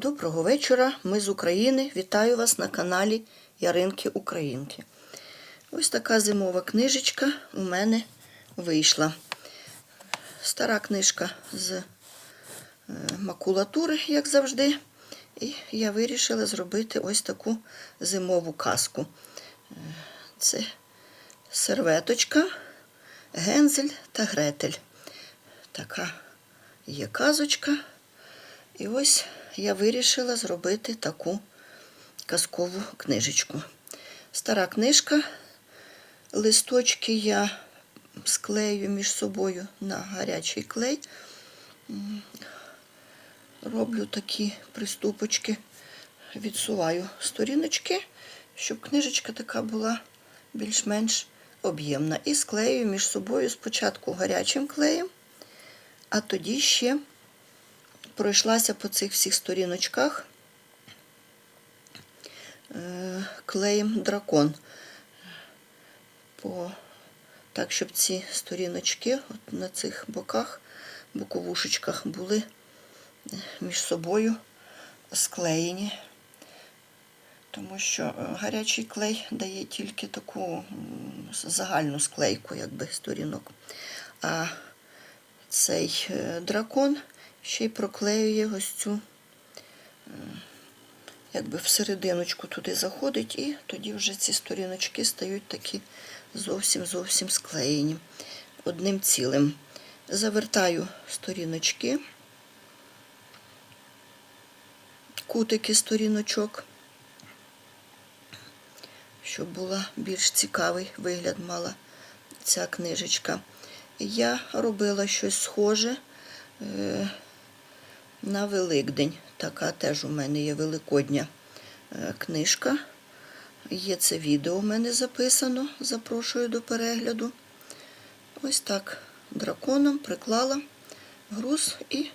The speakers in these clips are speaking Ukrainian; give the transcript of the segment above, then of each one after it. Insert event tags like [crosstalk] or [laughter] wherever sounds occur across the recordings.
Доброго вечора, ми з України. Вітаю вас на каналі Яринки Українки. Ось така зимова книжечка у мене вийшла. Стара книжка з е, макулатури, як завжди. І я вирішила зробити ось таку зимову казку. Е, Це серветочка, гензель та гретель. Така є казочка. І ось я вирішила зробити таку казкову книжечку. Стара книжка. Листочки я склею між собою на гарячий клей. Роблю такі приступочки, відсуваю сторіночки, щоб книжечка така була більш-менш об'ємна. І склею між собою спочатку гарячим клеєм, а тоді ще пройшлася по цих всіх сторіночках е, клеєм дракон. По, так, щоб ці сторіночки от на цих боках, боковушечках були е, між собою склеєні. Тому що е, гарячий клей дає тільки таку загальну склейку, якби сторінок. А цей дракон ще й проклеює ось цю, якби всерединочку туди заходить, і тоді вже ці сторіночки стають такі зовсім-зовсім склеєні одним цілим. Завертаю сторіночки, кутики сторіночок, щоб була більш цікавий вигляд мала ця книжечка. Я робила щось схоже е, на Великдень. Така теж у мене є великодня е, книжка. Є це відео у мене записано, запрошую до перегляду. Ось так драконом приклала груз і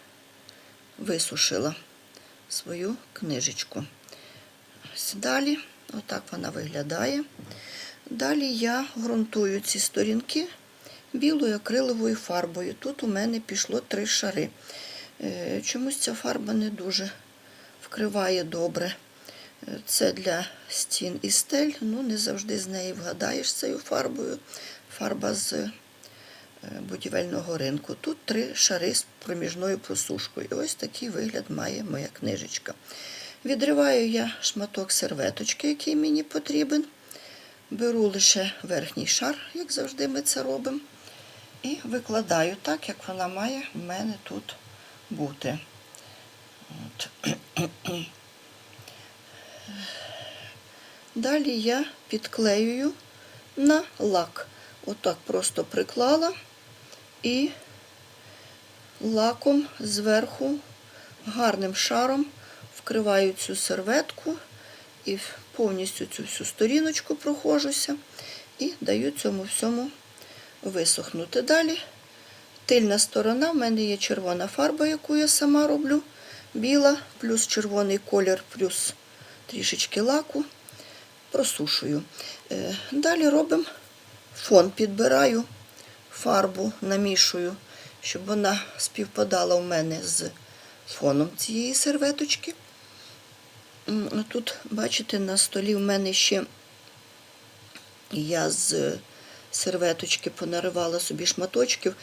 висушила свою книжечку. Ось далі, отак вона виглядає. Далі я ґрунтую ці сторінки білою акриловою фарбою. Тут у мене пішло три шари. Е, Чомусь ця фарба не дуже вкриває добре. Е, Це для стін і стель, ну не завжди з неї вгадаєш цією фарбою. Фарба з е, будівельного ринку. Тут три шари з проміжною просушкою. Ось такий вигляд має моя книжечка. Відриваю я шматок серветочки, який мені потрібен. Беру лише верхній шар, як завжди ми це робимо. І викладаю так, як вона має в мене тут бути. От. Далі я підклеюю на лак. Отак просто приклала і лаком зверху гарним шаром вкриваю цю серветку і повністю цю всю сторіночку прохожуся і даю цьому всьому висохнути. Далі тильна сторона, в мене є червона фарба, яку я сама роблю, біла, плюс червоний колір, плюс трішечки лаку. Просушую. Е, Далі робимо фон, підбираю фарбу, намішую, щоб вона співпадала у мене з фоном цієї серветочки. Тут, бачите, на столі в мене ще я з серветочки понаривала собі шматочків,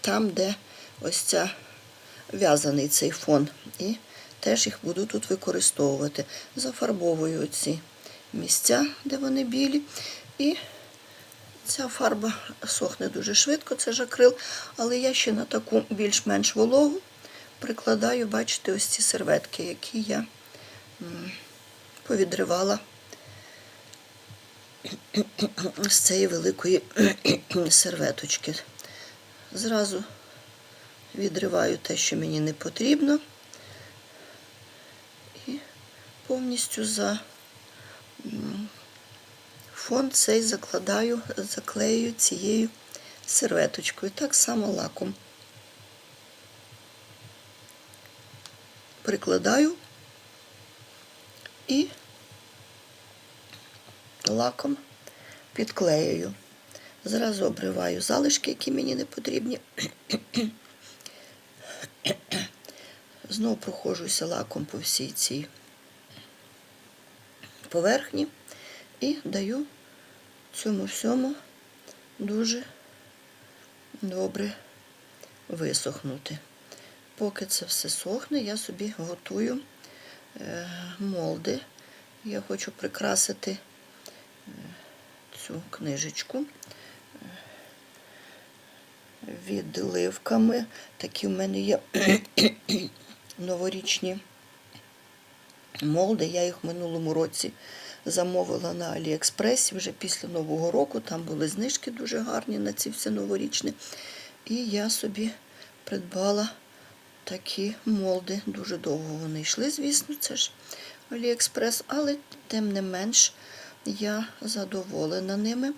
там, де ось ця в'язаний цей фон. І теж їх буду тут використовувати. Зафарбовую оці місця, де вони білі. І ця фарба сохне дуже швидко, це ж акрил, але я ще на таку більш-менш вологу прикладаю, бачите, ось ці серветки, які я повідривала з цієї великої [clears throat] серветочки. Зразу відриваю те, що мені не потрібно, і повністю за фон цей закладаю, заклею цією серветочкою, так само лаком. Прикладаю і лаком підклеюю. Зразу обриваю залишки, які мені не потрібні. Знову проходжуся лаком по всій цій поверхні і даю цьому всьому дуже добре висохнути. Поки це все сохне, я собі готую е, молди. Я хочу прикрасити е, цю книжечку відливками. Такі в мене є [coughs] новорічні молди. Я їх в минулому році замовила на Аліекспресі вже після Нового року. Там були знижки дуже гарні на ці всі новорічні. І я собі придбала такі молди. Дуже довго вони йшли, звісно, це ж Аліекспрес, але тим не менш я задоволена ними.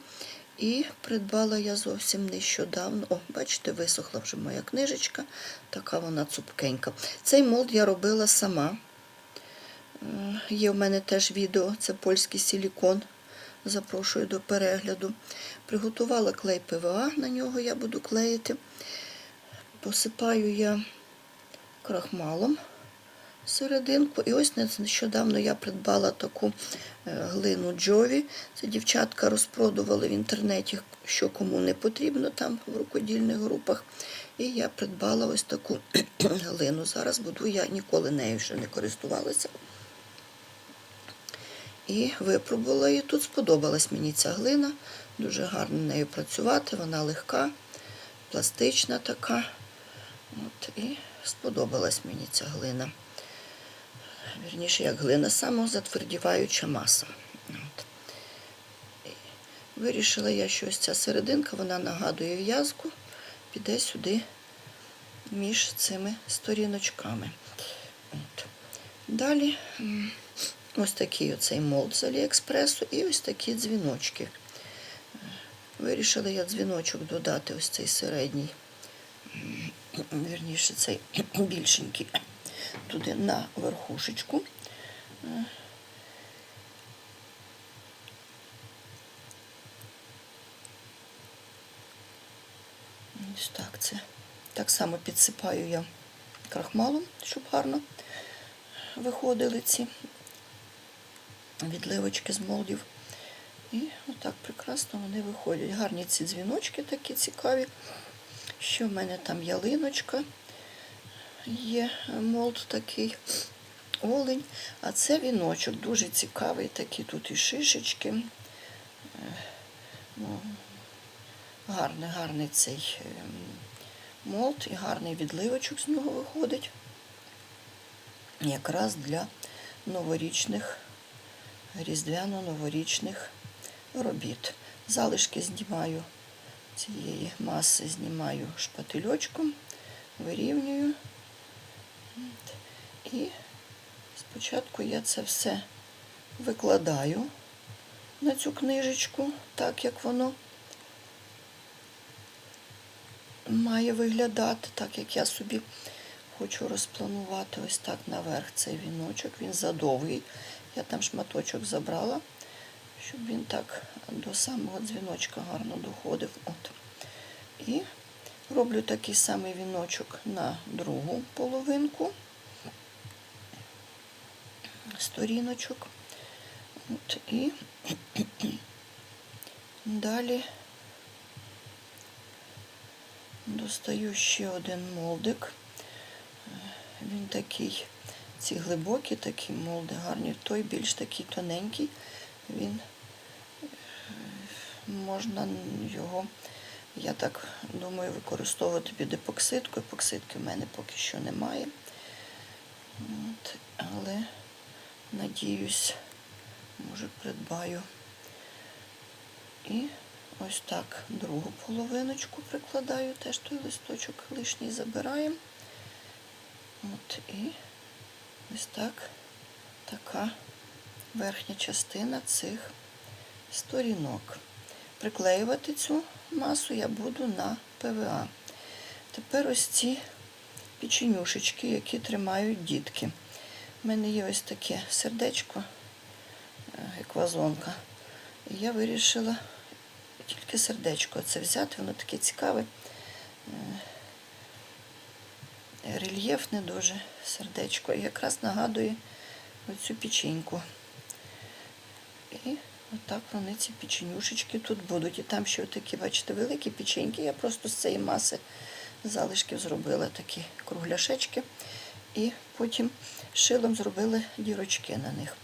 І придбала я зовсім нещодавно. О, бачите, висохла вже моя книжечка, така вона цупкенька. Цей молд я робила сама. Є в мене теж відео, це польський силікон. Запрошую до перегляду. Приготувала клей ПВА, на нього я буду клеїти. Посипаю я крахмалом серединку. І ось нещодавно я придбала таку е, глину Джові. Це дівчатка розпродували в інтернеті, що кому не потрібно там в рукодільних групах. І я придбала ось таку [clears throat] глину. Зараз буду, я ніколи нею ще не користувалася. І випробувала її. Тут сподобалась мені ця глина. Дуже гарно нею працювати, вона легка, пластична така. От, І сподобалась мені ця глина. Вірніше, як глина, самозатвердіваюча маса. От. Вирішила я, що ось ця серединка, вона нагадує в'язку, піде сюди між цими сторіночками. От. Далі ось такий оцей молд з Аліекспресу і ось такі дзвіночки. Вирішила я дзвіночок додати ось цей середній, вірніше, цей [clears throat] більшенький, туди на верхушечку. Ось так це. Так само підсипаю я крахмалом, щоб гарно виходили ці відливочки з молдів. І отак прекрасно вони виходять. Гарні ці дзвіночки такі цікаві. Що в мене там ялиночка є молд такий олень. А це віночок дуже цікавий, такі тут і шишечки. Е, Ну, гарний, гарний цей ем, молд і гарний відливочок з нього виходить. Якраз для новорічних, різдвяно-новорічних робіт. Залишки знімаю цієї маси, знімаю шпательочком, вирівнюю. І спочатку я це все викладаю на цю книжечку, так як воно має виглядати, так як я собі хочу розпланувати ось так наверх цей віночок. Він задовгий. Я там шматочок забрала, щоб він так до самого дзвіночка гарно доходив. От. І роблю такий самий віночок на другу половинку сторіночок. От, і [clears throat] далі достаю ще один молдик. Він такий, ці глибокі такі молди, гарні, той більш такий тоненький. Він можна його, я так думаю, використовувати під епоксидку. Епоксидки в мене поки що немає. От, але надіюсь, може придбаю. І ось так другу половиночку прикладаю, теж той листочок лишній забираємо. От і ось так така верхня частина цих сторінок. Приклеювати цю масу я буду на ПВА. Тепер ось ці печенюшечки, які тримають дітки. У мене є ось таке сердечко, е, як вазонка. І я вирішила тільки сердечко це взяти, воно таке цікаве. Е, рельєфне дуже сердечко. І якраз нагадує оцю печеньку. І отак вони ці печенюшечки тут будуть. І там ще такі, бачите, великі печеньки. Я просто з цієї маси залишків зробила такі кругляшечки. І потім шилом зробили дірочки на них.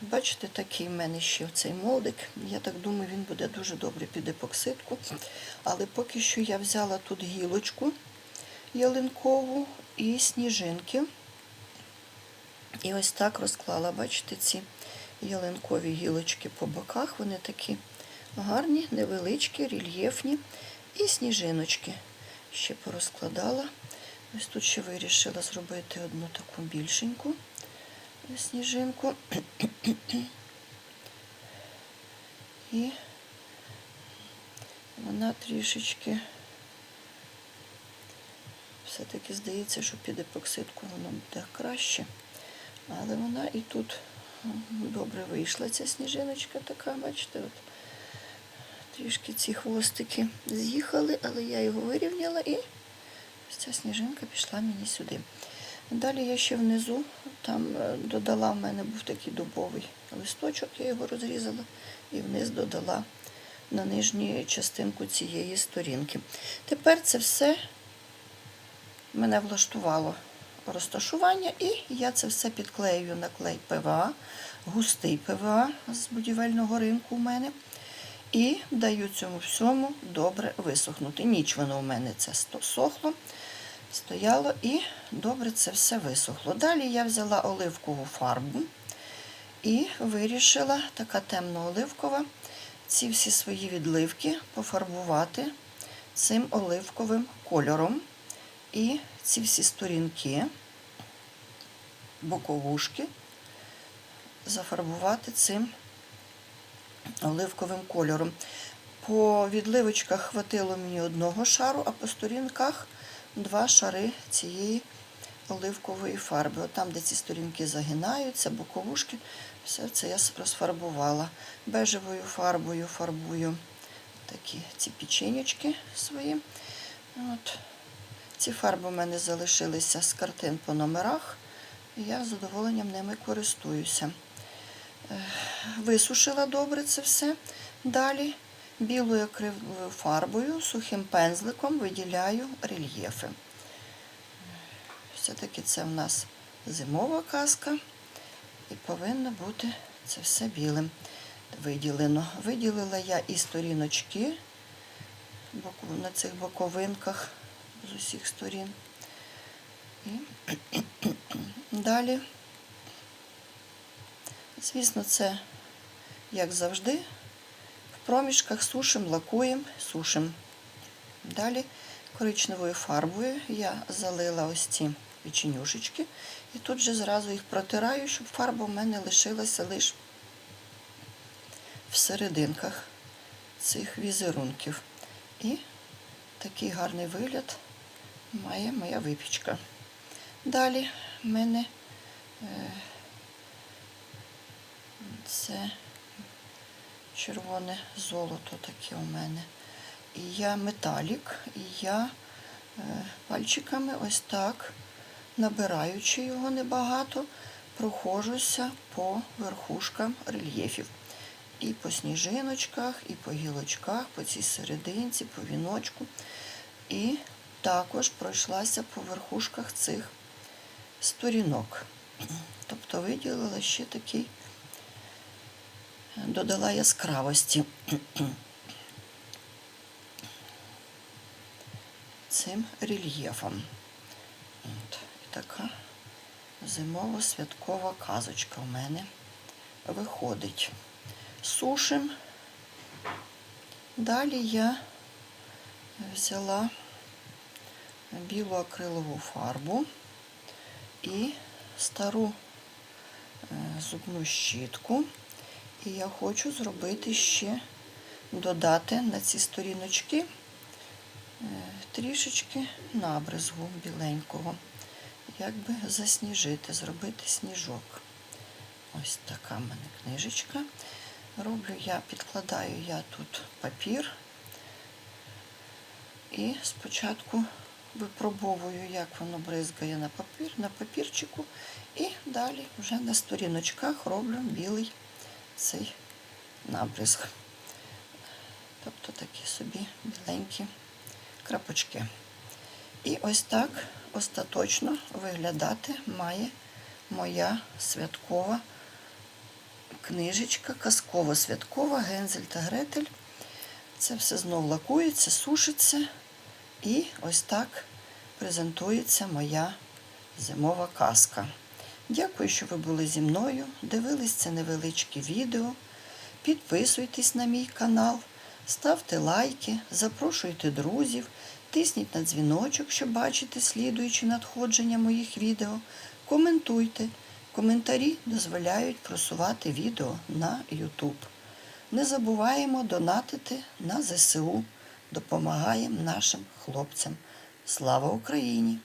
Бачите, такий в мене ще цей молдик. Я так думаю, він буде дуже добре під епоксидку. Але поки що я взяла тут гілочку ялинкову і сніжинки. І ось так розклала, бачите, ці ялинкові гілочки по боках. Вони такі гарні, невеличкі, рельєфні. І сніжиночки ще порозкладала. Ось тут ще вирішила зробити одну таку більшеньку сніжинку. І вона трішечки все-таки здається, що під епоксидку воно буде краще. Але вона і тут добре вийшла ця сніжиночка така, бачите, от трішки ці хвостики з'їхали, але я його вирівняла і ця сніжинка пішла мені сюди. Далі я ще внизу там е, додала, в мене був такий дубовий листочок, я його розрізала і вниз додала на нижню частинку цієї сторінки. Тепер це все мене влаштувало розташування, і я це все підклею на клей ПВА, густий ПВА з будівельного ринку у мене. І даю цьому всьому добре висохнути. Ніч воно у мене це сохло, стояло і добре це все висохло. Далі я взяла оливкову фарбу і вирішила, така темно-оливкова, ці всі свої відливки пофарбувати цим оливковим кольором. І ці всі сторінки, боковушки зафарбувати цим оливковим кольором. По відливочках хватило мені одного шару, а по сторінках два шари цієї оливкової фарби. От там, де ці сторінки загинаються, боковушки, все це я розфарбувала. Бежевою фарбою фарбую такі ці печенючки свої. От. Ці фарби в мене залишилися з картин по номерах, і я з задоволенням ними користуюся. Е, Висушила добре це все. Далі білою акриловою фарбою, сухим пензликом виділяю рельєфи. Все-таки це в нас зимова казка, і повинно бути це все білим виділено. Виділила я і сторіночки на цих боковинках з усіх сторін. І [clears throat] далі, звісно, це, як завжди, проміжках сушим, лакуємо, сушим. Далі коричневою фарбою я залила ось ці печенюшечки і тут же зразу їх протираю, щоб фарба в мене лишилася лише в серединках цих візерунків. І такий гарний вигляд має моя випічка. Далі в мене е, це червоне золото таке у мене. І я металік, і я е, пальчиками ось так, набираючи його небагато, прохожуся по верхушкам рельєфів. І по сніжиночках, і по гілочках, по цій серединці, по віночку. І також пройшлася по верхушках цих сторінок. Тобто виділила ще такий, додала яскравості цим рельєфом. От, і така зимово-святкова казочка в мене виходить. Сушим. Далі я взяла білу акрилову фарбу і стару е, зубну щітку. І я хочу зробити ще, додати на ці сторіночки е, трішечки набризгу біленького, якби засніжити, зробити сніжок. Ось така в мене книжечка. Роблю я, підкладаю я тут папір і спочатку випробовую, як воно бризгає на папір, на папірчику. І далі вже на сторіночках роблю білий цей набризг. Тобто такі собі біленькі крапочки. І ось так остаточно виглядати має моя святкова книжечка, казково-святкова Гензель та Гретель. Це все знов лакується, сушиться. І ось так презентується моя зимова казка. Дякую, що ви були зі мною. Дивились це невеличке відео. Підписуйтесь на мій канал, ставте лайки, запрошуйте друзів, тисніть на дзвіночок, щоб бачити слідуючі надходження моїх відео. Коментуйте. Коментарі дозволяють просувати відео на YouTube. Не забуваємо донатити на ЗСУ. Допомагаємо нашим хлопцям. Слава Україні!